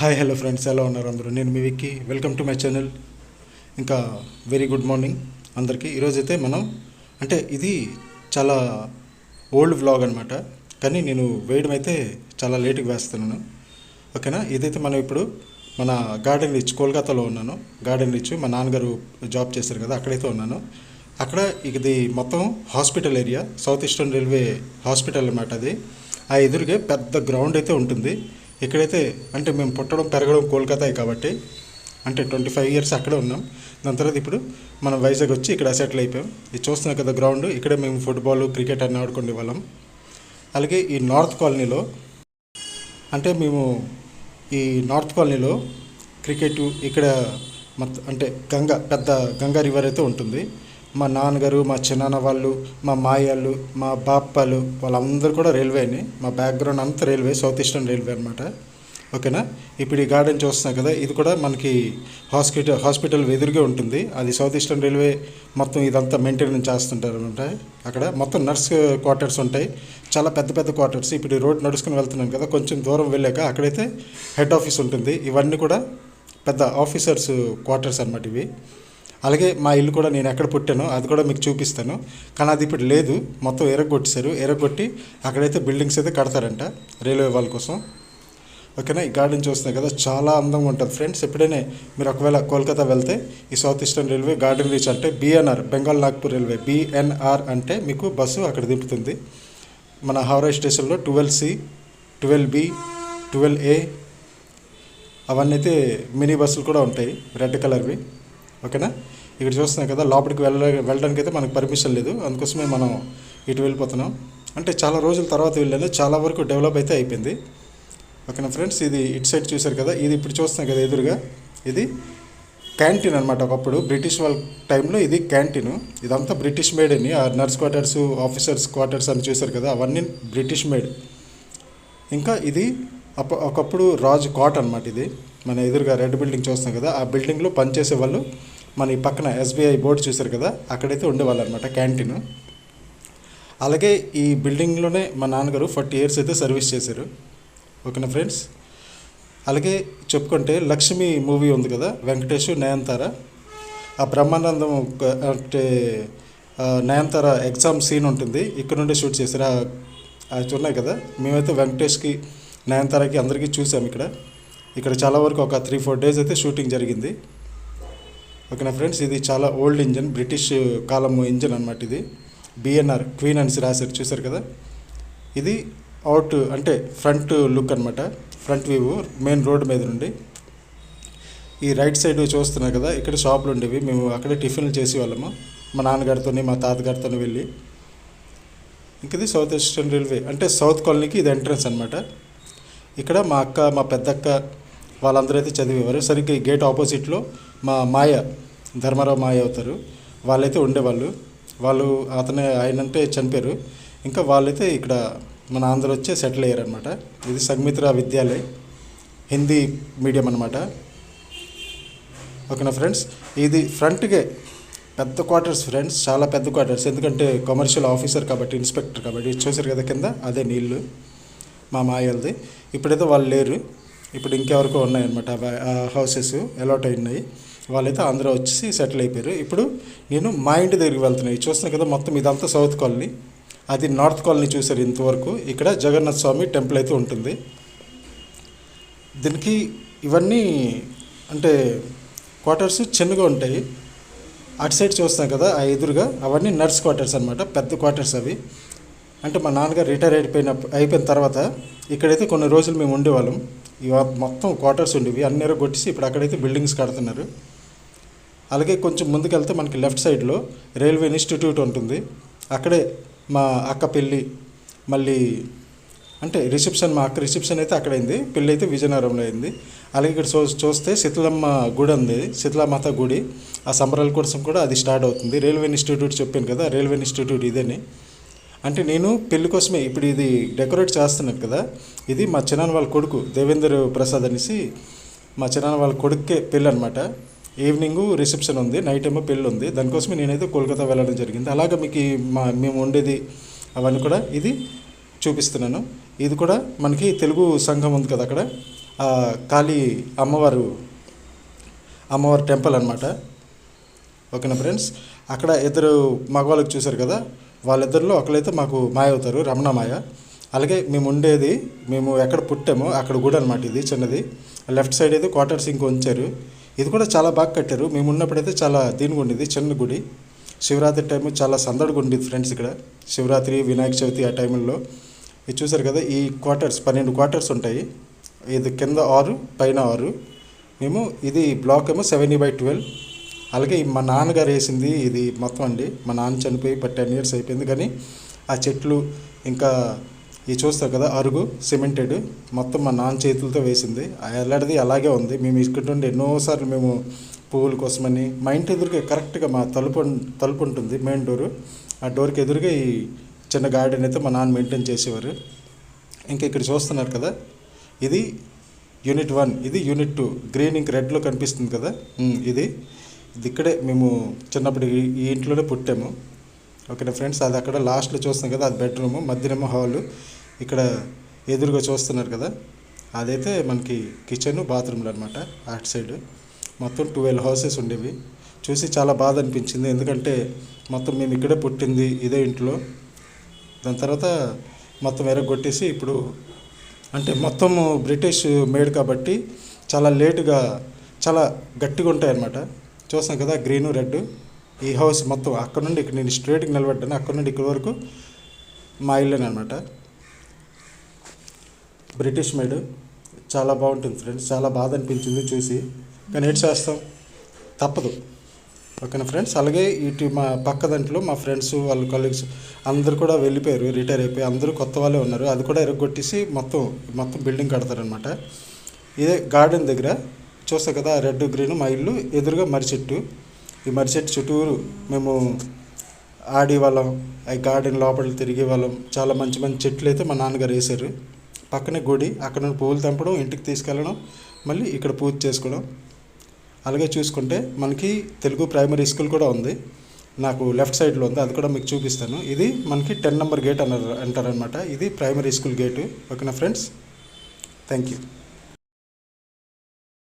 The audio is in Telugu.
హాయ్ హలో ఫ్రెండ్స్ ఎలా ఉన్నారు అందరూ. నేను మీ Vicky. Welcome to my channel ఇంకా వెరీ గుడ్ మార్నింగ్ అందరికీ. ఈరోజైతే మనం అంటే ఇది చాలా ఓల్డ్ వ్లాగ్ అనమాట కానీ నేను వేయడం అయితే చాలా లేట్గా వేస్తున్నాను. ఓకేనా? ఇదైతే మనం ఇప్పుడు మన గార్డెన్ రిచ్ కోల్కతాలో ఉన్నాను. గార్డెన్ రిచ్ మా నాన్నగారు జాబ్ చేశారు కదా అక్కడైతే ఉన్నాను. అక్కడ ఇది మొత్తం hospital area south eastern railway hospital అనమాట అది. ఆ ఎదురుగే పెద్ద గ్రౌండ్ అయితే ఉంటుంది. ఇక్కడైతే అంటే మేము పుట్టడం పెరగడం కోల్కతాయి కాబట్టి అంటే ట్వంటీ ఫైవ్ ఇయర్స్ అక్కడే ఉన్నాం. దాని తర్వాత ఇప్పుడు మనం వైజాగ్ వచ్చి ఇక్కడ సెటిల్ అయిపోయాం. ఇది చూస్తున్నాం కదా గ్రౌండ్ ఇక్కడే మేము ఫుట్బాల్ క్రికెట్ అన్ని ఆడుకునే వాళ్ళం. అలాగే ఈ నార్త్ కాలనీలో అంటే మేము ఈ నార్త్ కాలనీలో క్రికెట్ ఇక్కడ మొత్తం అంటే గంగ పెద్ద గంగా రివర్ అయితే ఉంటుంది. మా నాన్నగారు మా చిన్నాన్న వాళ్ళు మా మాయాళ్ళు మా బాప్పలు వాళ్ళందరూ కూడా రైల్వేని మా బ్యాక్గ్రౌండ్ అంతా రైల్వే సౌత్ ఈస్టర్న్ రైల్వే అనమాట ఓకేనా? ఇప్పుడు ఈ గార్డెన్ చూస్తున్నాం కదా ఇది కూడా మనకి హాస్పిటల్ హాస్పిటల్ ఎదురుగా ఉంటుంది. అది సౌత్ ఈస్టర్న్ రైల్వే మొత్తం ఇదంతా మెయింటెనెన్స్ చేస్తుంటారు అనమాట అక్కడ మొత్తం నర్స్ క్వార్టర్స్ ఉంటాయి. చాలా పెద్ద పెద్ద క్వార్టర్స్ ఇప్పుడు ఈ రోడ్ నడుచుకుని వెళ్తున్నాం కదా కొంచెం దూరం వెళ్ళాక అక్కడైతే హెడ్ ఆఫీస్ ఉంటుంది. ఇవన్నీ కూడా పెద్ద ఆఫీసర్స్ క్వార్టర్స్ అనమాట ఇవి. అలాగే మా ఇల్లు కూడా నేను ఎక్కడ పుట్టానో అది కూడా మీకు చూపిస్తాను. కానీ అది ఇప్పుడు లేదు. మొత్తం ఎరగొట్టేశారు. ఎరగొట్టి అక్కడైతే బిల్డింగ్స్ అయితే కడతారంట రైల్వే వాళ్ళ కోసం. ఓకేనా? ఈ గార్డెన్ చూస్తున్నాయి కదా చాలా అందంగా ఉంటుంది. ఫ్రెండ్స్ ఎప్పుడైనా మీరు ఒకవేళ కోల్కతా వెళ్తే ఈ south eastern railway garden reach అంటే BNR Bengal Nagpur railway BNR అంటే మీకు బస్సు అక్కడ దింపుతుంది. మన హౌరా స్టేషన్లో twelve C twelve B twelve A అవన్నీ అయితే మినీ బస్సులు కూడా ఉంటాయి రెడ్ కలర్వి. ఓకేనా? ఇక్కడ చూస్తున్నాం కదా లోపలికి వెళ్ళ వెళ్ళడానికి అయితే మనకు పర్మిషన్ లేదు. అందుకోసమే మనం ఇటు వెళ్ళిపోతున్నాం. అంటే చాలా రోజుల తర్వాత వెళ్ళాను. చాలా వరకు డెవలప్ అయితే అయిపోయింది. ఓకేనా ఫ్రెండ్స్? ఇది ఇటు సైడ్ చూశారు కదా ఇది ఇప్పుడు చూస్తున్నాం కదా ఎదురుగా. ఇది క్యాంటీన్ అనమాట ఒకప్పుడు. బ్రిటిష్ వాళ్ళ టైంలో ఇది క్యాంటీన్ ఇదంతా బ్రిటిష్ మేడ్ అని. ఆ నర్స్ క్వార్టర్స్ ఆఫీసర్స్ క్వార్టర్స్ అని చూశారు కదా అవన్నీ బ్రిటిష్ మేడ్ ఇంకా ఇది అప్ప ఒకప్పుడు రాజు కోట అనమాట ఇది. మన ఎదురుగా రెడ్ బిల్డింగ్ చూస్తాం కదా ఆ బిల్డింగ్లో పనిచేసే వాళ్ళు మన ఈ పక్కన ఎస్బీఐ బోర్డు చూశారు కదా అక్కడైతే ఉండేవాళ్ళు అనమాట క్యాంటీన్. అలాగే ఈ బిల్డింగ్లోనే మా నాన్నగారు ఫార్టీ ఇయర్స్ అయితే సర్వీస్ చేశారు. ఓకేనా ఫ్రెండ్స్? అలాగే చెప్పుకుంటే లక్ష్మి మూవీ ఉంది కదా వెంకటేష్ నయనతార. ఆ బ్రహ్మానందం ఒక- అంటే నయనతార ఎగ్జామ్ సీన్ ఉంటుంది. ఇక్కడ నుండి షూట్ చేశారు. ఆ- అది ఉన్నాయి కదా మేమైతే వెంకటేష్కి నయనతారకి అందరికీ చూసాం ఇక్కడ. ఇక్కడ చాలా వరకు ఒక త్రీ ఫోర్ డేస్ అయితే షూటింగ్ జరిగింది. ఓకేనా ఫ్రెండ్స్ ఇది చాలా ఓల్డ్ ఇంజన్ బ్రిటిష్ కాలం ఇంజన్ అనమాట ఇది. బిఎన్ఆర్ క్వీన్ అనేసి రాశారు చూశారు కదా? ఇది అవుట్ అంటే ఫ్రంట్ లుక్ అనమాట ఫ్రంట్ వ్యూ మెయిన్ రోడ్ మీద నుండి. ఈ రైట్ సైడ్ చూస్తున్నారు కదా ఇక్కడ షాపులు ఉండేవి. మేము అక్కడే టిఫిన్లు చేసేవాళ్ళము మా నాన్నగారితో మా తాతగారితో వెళ్ళి. ఇంకది సౌత్ ఈస్టర్న్ రైల్వే అంటే సౌత్ కాలనీకి ఇది ఎంట్రన్స్ అనమాట ఇక్కడ మా అక్క మా పెద్దక్క వాళ్ళందరూ అయితే చదివేవారు. సరిగ్గా ఈ గేట్ ఆపోజిట్లో మా మాయ ధర్మారావు మాయ అవుతారు. వాళ్ళైతే ఉండేవాళ్ళు. వాళ్ళు అతనే ఆయనంటే చనిపోయారు. ఇంకా వాళ్ళైతే ఇక్కడ మన ఆంధ్ర వచ్చే సెటిల్ అయ్యారు అనమాట ఇది సంగమిత్ర విద్యాలయ. హిందీ మీడియం అనమాట ఓకేనా ఫ్రెండ్స్? ఇది ఫ్రంట్గే పెద్ద క్వార్టర్స్ ఫ్రెండ్స్. చాలా పెద్ద క్వార్టర్స్. ఎందుకంటే కమర్షియల్ ఆఫీసర్ కాబట్టి ఇన్స్పెక్టర్ కాబట్టి చూసారు కదా కింద? అదే నీళ్ళు. మా మాయలది. ఇప్పుడైతే వాళ్ళు లేరు. ఇప్పుడు ఇంకెవరికో ఉన్నాయన్నమాట. ఆ హౌసెస్ అలాట్ అయినాయి. వాళ్ళైతే అందరూ వచ్చేసి సెటిల్ అయిపోయారు. ఇప్పుడు నేను మా ఇంటి దగ్గరికి వెళ్తున్నాయి. చూస్తున్నాను కదా మొత్తం ఇదంతా సౌత్ కాలనీ. అది నార్త్ కాలనీ చూశారు ఇంతవరకు. ఇక్కడ జగన్నాథ స్వామి టెంపుల్ అయితే ఉంటుంది. దీనికి ఇవన్నీ అంటే క్వార్టర్స్ చిన్నగా ఉంటాయి. అటు సైడ్ చూస్తాం కదా ఆ ఎదురుగా అవన్నీ నర్స్ క్వార్టర్స్ అనమాట పెద్ద క్వార్టర్స్ అవి. అంటే మా నాన్నగారు రిటైర్ అయిపోయిన అయిపోయిన తర్వాత ఇక్కడైతే కొన్ని రోజులు మేము ఉండేవాళ్ళం. ఇవ మొత్తం క్వార్టర్స్ ఉండేవి. అన్ని కొట్టేసి ఇప్పుడు అక్కడైతే బిల్డింగ్స్ కడుతున్నారు. అలాగే కొంచెం ముందుకెళ్తే మనకి లెఫ్ట్ సైడ్లో రైల్వే ఇన్స్టిట్యూట్ ఉంటుంది. అక్కడే మా అక్క పెళ్ళి మళ్ళీ అంటే రిసెప్షన్ మా అక్క రిసెప్షన్ అయితే అక్కడైంది పెళ్ళి అయితే విజయనగరంలో అయింది. అలాగే ఇక్కడ చూ చూస్తే శీతలమ్మ గుడి ఉంది. శీతలామాత గుడి. ఆ సంబరాల కోసం కూడా అది స్టార్ట్ అవుతుంది. రైల్వే ఇన్స్టిట్యూట్ చెప్పాను కదా రైల్వే ఇన్స్టిట్యూట్ ఇదేని. అంటే నేను పెళ్ళి కోసమే ఇప్పుడు ఇది డెకరేట్ చేస్తున్నాను కదా ఇది మా చిన్నాన్న వాళ్ళ కొడుకు దేవేందర్ ప్రసాద్ అనేసి మా చిన్నాన్న వాళ్ళ కొడుకే పెళ్ళి అనమాట ఈవినింగ్ రిసెప్షన్ ఉంది నైట్ ఏమో పెళ్ళి ఉంది. దానికోసమే నేనైతే కోల్కతా వెళ్ళడం జరిగింది. అలాగే మీకు మా మేము ఉండేది అవన్నీ కూడా ఇది చూపిస్తున్నాను. ఇది కూడా మనకి తెలుగు సంఘం ఉంది కదా అక్కడ. కాళీ అమ్మవారు అమ్మవారి టెంపుల్ అనమాట ఓకేనా ఫ్రెండ్స్? అక్కడ ఇద్దరు మగవాళ్ళకి చూశారు కదా వాళ్ళిద్దరిలో ఒకరైతే మాకు మాయ అవుతారు రమణ మాయ. అలాగే మేము ఉండేది మేము ఎక్కడ పుట్టామో అక్కడ గుడి అనమాట ఇది చిన్నది. లెఫ్ట్ సైడ్ అయితే క్వార్టర్స్ ఇంకో ఉంచారు. ఇది కూడా చాలా బాగా కట్టారు. మేము ఉన్నప్పుడైతే చాలా దీనిగా ఉండేది చిన్న గుడి. శివరాత్రి టైం చాలా సందడిగా ఉండేది ఫ్రెండ్స్ ఇక్కడ. శివరాత్రి వినాయక చవితి ఆ టైంలో ఇది చూసారు కదా ఈ క్వార్టర్స్ పన్నెండు క్వార్టర్స్ ఉంటాయి. ఇది కింద ఆరు పైన ఆరు. మేము ఇది బ్లాక్ ఏమో సెవెన్ బై ట్వెల్వ్ అలాగే మా నాన్నగారు వేసింది ఇది మొత్తం అండి. మా నాన్న చనిపోయి బట్ టెన్ ఇయర్స్ అయిపోయింది. కానీ ఆ చెట్లు ఇంకా ఇది చూస్తారు కదా అరుగు సిమెంటెడ్ మొత్తం మా నాన్న చేతులతో వేసింది. ఆ అలాగే ఉంది. మేము ఇక్కడ నుండి ఎన్నోసార్లు మేము పువ్వుల కోసమని మా ఇంటి ఎదురుగా కరెక్ట్గా మా తలుపు తలుపు ఉంటుంది మెయిన్ డోరు ఆ డోర్కి ఎదురుగా ఈ చిన్న గార్డెన్ అయితే మా నాన్న మెయింటైన్ చేసేవారు. ఇంకా ఇక్కడ చూస్తున్నారు కదా ఇది యూనిట్ వన్ ఇది యూనిట్ టూ గ్రీన్ ఇంక రెడ్లో కనిపిస్తుంది కదా ఇది. ఇది ఇక్కడే మేము చిన్నప్పుడు ఈ ఇంట్లోనే పుట్టాము. ఓకేనా ఫ్రెండ్స్? అది అక్కడ లాస్ట్లో చూస్తాం కదా అది బెడ్రూమ్ మధ్యనేమో హాలు. ఇక్కడ ఎదురుగా చూస్తున్నారు కదా అదైతే మనకి కిచెన్ బాత్రూమ్లు అనమాట అటు సైడ్. మొత్తం ట్వెల్వ్ హౌసెస్ ఉండేవి. చూసి చాలా బాధ అనిపించింది. ఎందుకంటే మొత్తం మేము ఇక్కడే పుట్టింది ఇదే ఇంట్లో. దాని తర్వాత మొత్తం ఎరగొట్టేసి ఇప్పుడు అంటే మొత్తం బ్రిటిష్ మేడ్ కాబట్టి చాలా లేటుగా చాలా గట్టిగా ఉంటాయి అన్నమాట చూస్తాం కదా గ్రీన్ రెడ్ ఈ హౌస్ మొత్తం అక్కడ నుండి ఇక్కడ నేను స్ట్రేట్గా నిలబడ్డాను. అక్కడ నుండి ఇక్కడ వరకు మా ఇల్లుని అనమాట బ్రిటిష్ మేడ్. చాలా బాగుంటుంది ఫ్రెండ్స్. చాలా బాధ అనిపించింది చూసి. కానీ ఏం చేస్తాం? తప్పదు. ఓకేనా ఫ్రెండ్స్? అలాగే ఇటు మా పక్క దాంట్లో మా ఫ్రెండ్స్ వాళ్ళ కలీగ్స్ అందరు కూడా వెళ్ళిపోయారు. రిటైర్ అయిపోయి అందరూ కొత్త వాళ్ళే ఉన్నారు. అది కూడా ఎరగొట్టేసి మొత్తం మొత్తం బిల్డింగ్ కడతారనమాట ఇదే గార్డెన్ దగ్గర చూస్తా కదా రెడ్ గ్రీన్ మా ఇల్లు ఎదురుగా మర్రి చెట్టు. ఈ మర్రి చెట్టు చుట్టూరు మేము ఆడేవాళ్ళం ఆ ఈ గార్డెన్ లోపల తిరిగే వాళ్ళం. చాలా మంచి మంచి చెట్లు అయితే మా నాన్నగారు వేశారు. పక్కనే గుడి అక్కడ నుండి పువ్వులు తెంపడం ఇంటికి తీసుకెళ్ళడం మళ్ళీ ఇక్కడ పూజ చేసుకోవడం. అలాగే చూసుకుంటే మనకి తెలుగు ప్రైమరీ స్కూల్ కూడా ఉంది. నాకు లెఫ్ట్ సైడ్లో ఉంది. అది కూడా మీకు చూపిస్తాను. ఇది మనకి టెన్ నెంబర్ గేట్ అన్నారు అంటారనమాట ఇది ప్రైమరీ స్కూల్ గేటు. ఓకేనా ఫ్రెండ్స్? Thank you